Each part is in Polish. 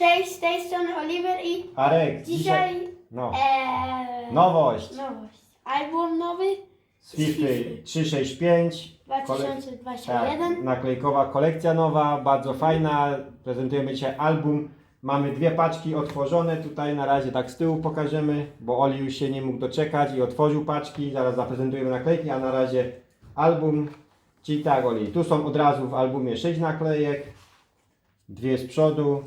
Cześć, z tej strony Oliver i Arek, dzisiaj... dzisiaj No, e, nowość nowość. Album nowy z FIFA 365. Kole... 2021. Tak, naklejkowa kolekcja nowa, bardzo fajna. Prezentujemy dzisiaj album. Mamy dwie paczki otworzone, tutaj na razie tak z tyłu pokażemy, bo Oli już się nie mógł doczekać i otworzył paczki. Zaraz zaprezentujemy naklejki, a na razie album. Czyli tak Oli, tu są od razu w albumie 6 naklejek, dwie z przodu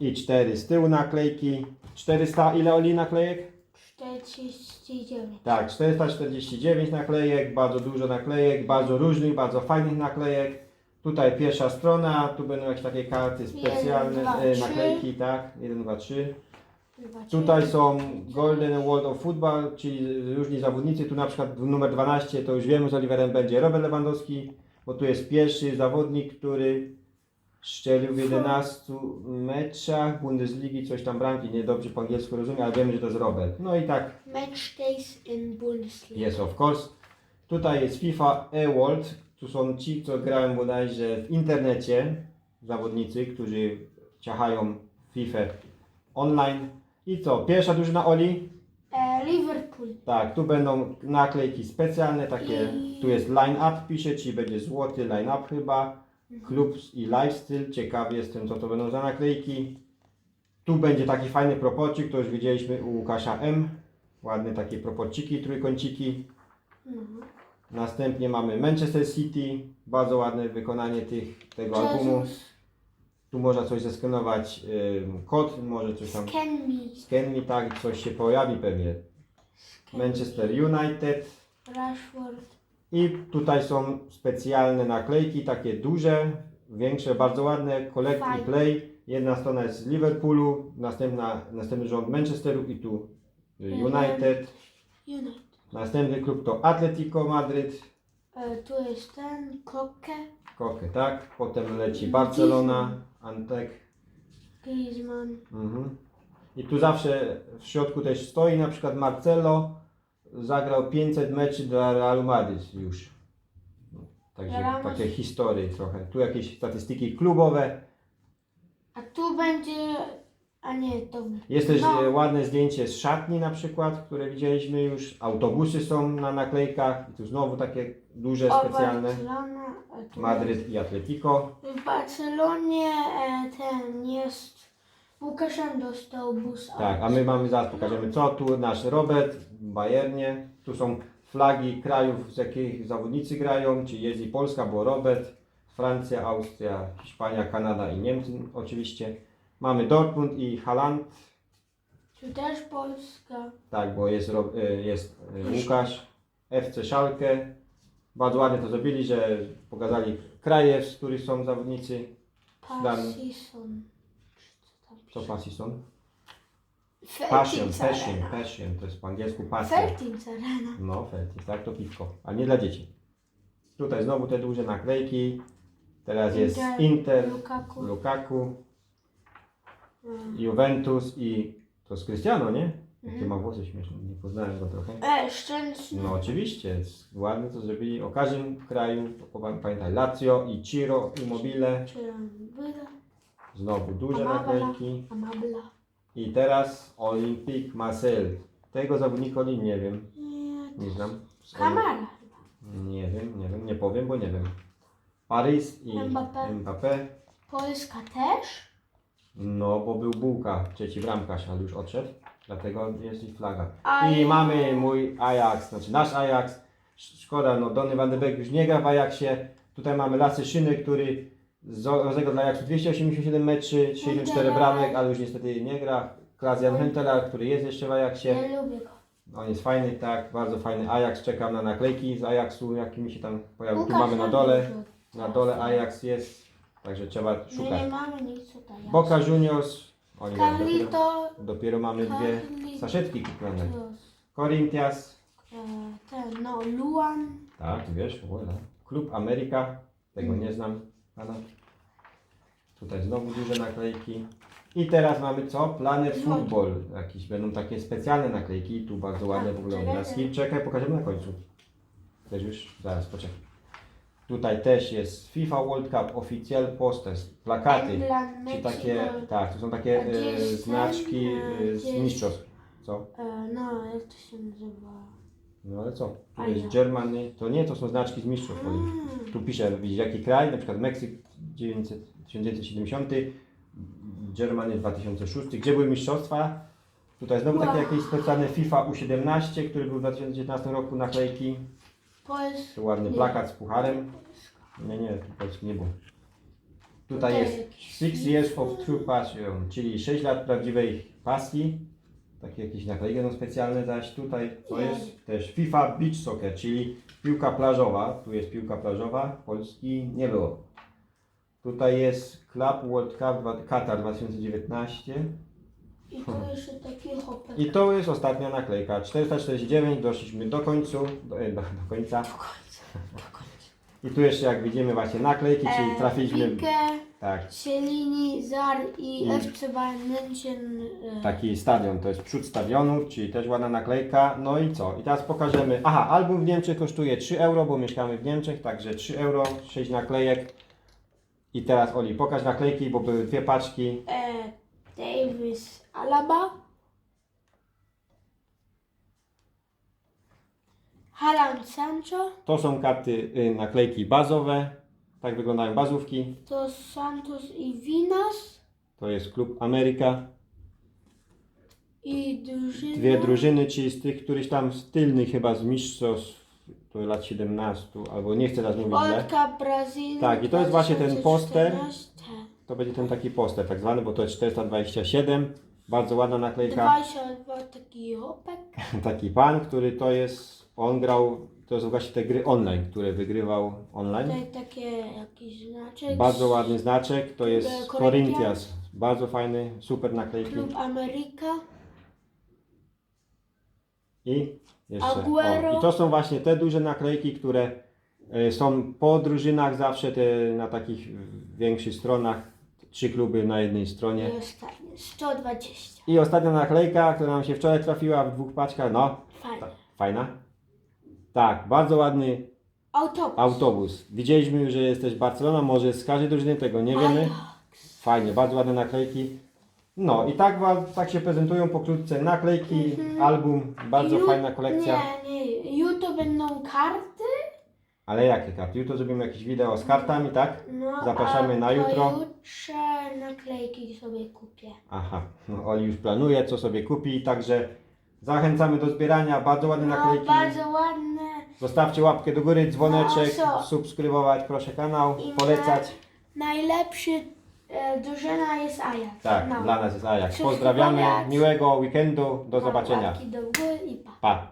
i cztery z tyłu naklejki. 400 ile Oli naklejek? 49. Tak, 449 naklejek, bardzo dużo naklejek, bardzo różnych, bardzo fajnych naklejek. Tutaj pierwsza strona, tu będą jakieś takie karty specjalne, Jeden, dwa, e, trzy. naklejki, tak, 1, 2, 3. Dwa, Tutaj są Golden World of Football, czyli różni zawodnicy. Tu na przykład numer 12 to już wiemy z Oliverem będzie Robert Lewandowski, bo tu jest pierwszy zawodnik, który strzelił w 11 meczach Bundesligi, coś tam bramki, nie dobrze po angielsku rozumiem, ale wiemy, że to jest Robert. No i tak Match days in Bundesliga. Yes, of course. Tutaj jest FIFA E-World. Tu są ci, co grają bodajże w internecie, zawodnicy, którzy ciachają FIFA online. I co? Pierwsza drużyna Oli? E, Liverpool. Tak, tu będą naklejki specjalne, takie, tu jest line-up pisze, czyli będzie złoty line-up chyba, klub i lifestyle, ciekawy jestem co to będą za naklejki. Tu będzie taki fajny propocik, to już widzieliśmy u Łukasza M, ładne takie propociki, trójkąciki. Mhm. Następnie mamy Manchester City, bardzo ładne wykonanie tych, tego albumu. Tu można coś zeskanować, ym, kod, może coś tam, Scan me. scan mi tak, coś się pojawi pewnie. Manchester United, me. Rashford. I tutaj są specjalne naklejki, takie duże, większe, bardzo ładne. Collect Fajne. i Play. Jedna strona jest z Liverpoolu, następna, następny rząd Manchesteru i tu United. United. Następny klub to Atletico Madryt, E, tu jest ten, Koke, Koke, tak? Potem leci Barcelona, Antek. Griezmann. Mhm. I tu zawsze w środku też stoi na przykład Marcelo, zagrał 500 meczy dla Realu Madryt już. No, Także takie historie trochę. Tu jakieś statystyki klubowe. A tu będzie... A nie, to... Jest też No. e, ładne zdjęcie z szatni na przykład, które widzieliśmy już. Autobusy są na naklejkach. I tu znowu takie duże, O, specjalne. Barcelona. Madryt i Atletico. W Barcelonie e, ten jest... Łukaszem dostał bus. Tak, a my mamy, zaraz pokażemy co. Tu nasz Robert w Bayernie. Tu są flagi krajów, z jakich zawodnicy grają. Czyli jest i Polska, bo Robert. Francja, Austria, Hiszpania, Kanada i Niemcy oczywiście. Mamy Dortmund i Haaland. Tu też Polska. Tak, bo jest, Ro- e, jest e, Łukasz, FC Szalkę. Bardzo ładnie to zrobili, że pokazali kraje, z których są zawodnicy. Dany. Passison. Co Passion, passion, Arena. passion, to jest po angielsku passion. Arena. No, Feltis, tak, to piwko, a nie dla dzieci. Tutaj znowu te duże naklejki. Teraz jest Inter, Inter, Lukaku. Lukaku, Mm. Juventus i to z Cristiano, nie? Jakie Mhm. ma włosy śmieszne, nie poznałem go trochę. E, Szczęsny. No oczywiście, ładnie to zrobili o każdym kraju, pamiętaj Lazio i Ciro Immobile, Czy. Znowu duże naklejki. Amabla. I teraz Olympique Marseille. Tego zawodnika Oli nie wiem, Nie. nie znam. Kamara. Nie wiem, nie wiem, nie powiem, bo nie wiem. Paris i Mbappé. Mbappé. Polska też? No, bo był Bułka, trzeci bramkarz, ale już odszedł. Dlatego jest ich flaga. I mamy mój Ajax, znaczy nasz Ajax. Sz- Szkoda, no Donny van de Beek już nie gra w Ajaxie. Tutaj mamy Lasy Szyny, który z- rozegrał dla Ajaxu 287 meczy, 64 bramek, ale już niestety nie gra. Klaas-Jan Huntelaar, który jest jeszcze w Ajaxie. Nie lubię go. On jest fajny, tak, bardzo fajny Ajax. Czekam na naklejki z Ajaxu, jakimi się tam pojawią. Tu mamy na dole. Na dole Ajax jest, także trzeba My nie szukać. mamy nic. Boca Juniors, oni mają dopiero, Carlito. dopiero mamy dwie Carlito. saszetki kupione. Corinthians, E, Ten, no, Luan. tak, wiesz, voilà. Klub Ameryka, tego Mm. nie znam. Pana. Tutaj znowu duże naklejki. I teraz mamy co? Planet No. Football. Jakieś będą takie specjalne naklejki. Tu bardzo ładne w ogóle obrazki. Czekaj, pokażemy na końcu. Też już, zaraz, poczekaj. Tutaj też jest FIFA World Cup Official Posters, plakaty. Czy takie, tak, to są takie e, znaczki e, z mistrzostw. Co? E, no, jak to się nazywa? No ale co? Tu jest. Germany, to nie, to są znaczki z mistrzostw. Oli. Mm. Tu pisze, widzisz jaki kraj, na przykład Meksyk 900, 1970, Germany 2006. Gdzie były mistrzostwa? Tutaj znowu takie Wow. jakieś specjalne FIFA U17, który był w 2019 roku, naklejki. Pols... Tu ładny plakat z pucharem. Nie, nie, tu Polski nie było. Tutaj jest jakiś Six Years of True Passion, czyli 6 lat prawdziwej pasji. Takie jakieś naklejki są specjalne, zaś tutaj to jest też FIFA Beach Soccer, czyli piłka plażowa. Tu jest piłka plażowa, Polski nie było. Tutaj jest Club World Cup Qatar 2019 I tu jeszcze taki hopek. i to jest ostatnia naklejka. 449, doszliśmy do końcu, do, e, do, do końca. Do końca, do końca. I tu jeszcze jak widzimy właśnie naklejki, czyli E, trafiliśmy tak, Cielini, Zar i I- FC Bayern München. e, taki stadion, to jest przód stadionu, czyli też ładna naklejka. No i co? I teraz pokażemy. Aha, album w Niemczech kosztuje 3 euro, bo mieszkamy w Niemczech, także 3 euro, 6 naklejek. I teraz Oli, pokaż naklejki, bo były dwie paczki. E, Davis Alaba. Haaland Sancho. To są karty, y, naklejki bazowe. Tak wyglądają bazówki. To Santos i Vinas. To jest klub Ameryka. I drużyna. Dwie drużyny, czyli z tych któryś tam z tylnych chyba z mistrzostw, to lat 17, albo nie chcę teraz mówić źle. Brazil. Tak, i to jest właśnie ten poster. 2014. To będzie ten taki poster tak zwany, bo to jest 427. Bardzo ładna naklejka. 22 taki hopek. Taki pan, który to jest, on grał, to są właśnie te gry online, które wygrywał online. Tutaj takie jakiś znaczek. Bardzo ładny znaczek, to jest Corinthians. Corinthians. Bardzo fajny, super naklejki. Klub Ameryka. I jeszcze. Aguero. O, I to są właśnie te duże naklejki, które e, są po drużynach zawsze te na takich większych stronach. Trzy kluby na jednej stronie. I ostatnie. 120. I ostatnia naklejka, która nam się wczoraj trafiła w dwóch paczkach. No, Fajnie. ta, fajna. Tak, bardzo ładny Autobus. autobus. Widzieliśmy już, że jest też Barcelona, może z każdej drużyny tego nie wiemy. Fajnie, bardzo ładne naklejki. No i tak, wa- tak się prezentują pokrótce naklejki, album, bardzo Ju- fajna kolekcja. Nie, nie. Jutro będą karty. Ale jakie karty? Jutro zrobimy jakieś wideo z kartami, tak? No, Zapraszamy a na jutro. Pojutrze naklejki sobie kupię. Aha, no Oli już planuje, co sobie kupi, także zachęcamy do zbierania, bardzo ładne No, naklejki. bardzo ładne. Zostawcie łapkę do góry, dzwoneczek, No, co? subskrybować proszę kanał, I polecać. Najlepszy e, drużyna jest Ajax. Tak, no. dla nas jest Ajax. Pozdrawiamy, miłego weekendu, do zobaczenia. Łapki do góry i pa. Pa!